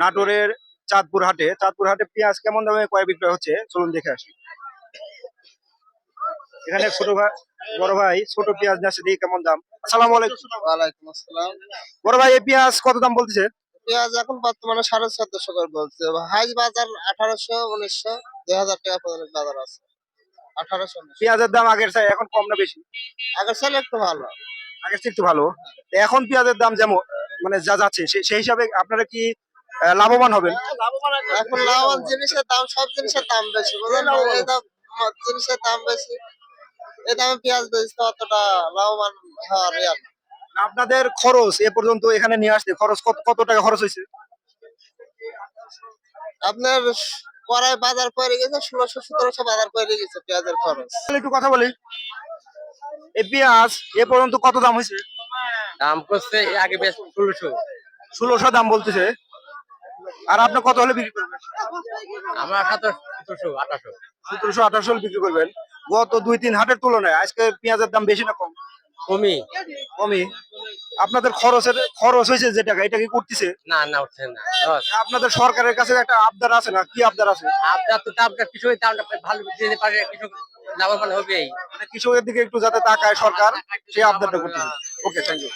নাটোরের চাঁদপুর হাটে চাঁদপুর হাটে পেঁয়াজ কেমন দামে কয় বিক্রয় হচ্ছে? চলুন দেখে আসি। এখানে ছোট ভাই বড় ভাই ছোট পেঁয়াজ নিয়ে দেখি কেমন দাম। আসসালামু আলাইকুম। আসসালাম। বড় ভাই এই পেঁয়াজ কত দাম বলতেছে? পেঁয়াজ এখন বর্তমানে সাড়ে চোদ্দশো করে বলছে। হাইজ বাজার আঠারোশো উনিশশো দুই হাজার টাকা পর্যন্ত বাজার আছে। আঠারোশো পেঁয়াজের দাম আগের চাই এখন কম না বেশি? আগের সালে একটু ভালো। আগের চেয়ে একটু ভালো। এখন পেঁয়াজের দাম যেমন মানে যা যাচ্ছে সেই হিসাবে আপনারা কি লাভবান হবেন। এখন লাভবান জিনিসের দাম সব জিনিসের দাম বেশি বুঝলেন? দাম জিনিসের দাম বেশি। এই দামে পেঁয়াজ বেচতে অতটা লাভবান হওয়ার আপনাদের খরচ এ পর্যন্ত এখানে নিয়ে আসতে খরচ কত কত টাকা খরচ হয়েছে? আপনার কড়াই বাজার পড়ে গেছে ষোলোশো সতেরোশো বাজার পড়ে গেছে পেঁয়াজের খরচ। তাহলে একটু কথা বলি। এই পেঁয়াজ এ পর্যন্ত কত দাম হয়েছে? দাম করছে আগে বেশ ষোলোশো। ষোলোশো দাম বলতেছে। আর আপনি কত হলে বিক্রি করবেন? আমরা সতেরোশো আঠাশো। সতেরোশো আঠারোশো হলে বিক্রি করবেন। গত দুই তিন হাটের তুলনায় আজকে পেঁয়াজের দাম বেশি না কম? কমি কমই। আপনাদের খরচের খরচ হয়েছে যে টাকা এটা কি করতেছে? না না উঠছে না। আপনাদের সরকারের কাছে একটা আবদার আছে না? কি আবদার আছে? আপনার তো কৃষকের দামটা ভালো দিতে পারে কৃষক লাভবান হবেই। মানে কৃষকের দিকে একটু যাতে তাকায় সরকার সেই আবদারটা করতেছে। Okay thank you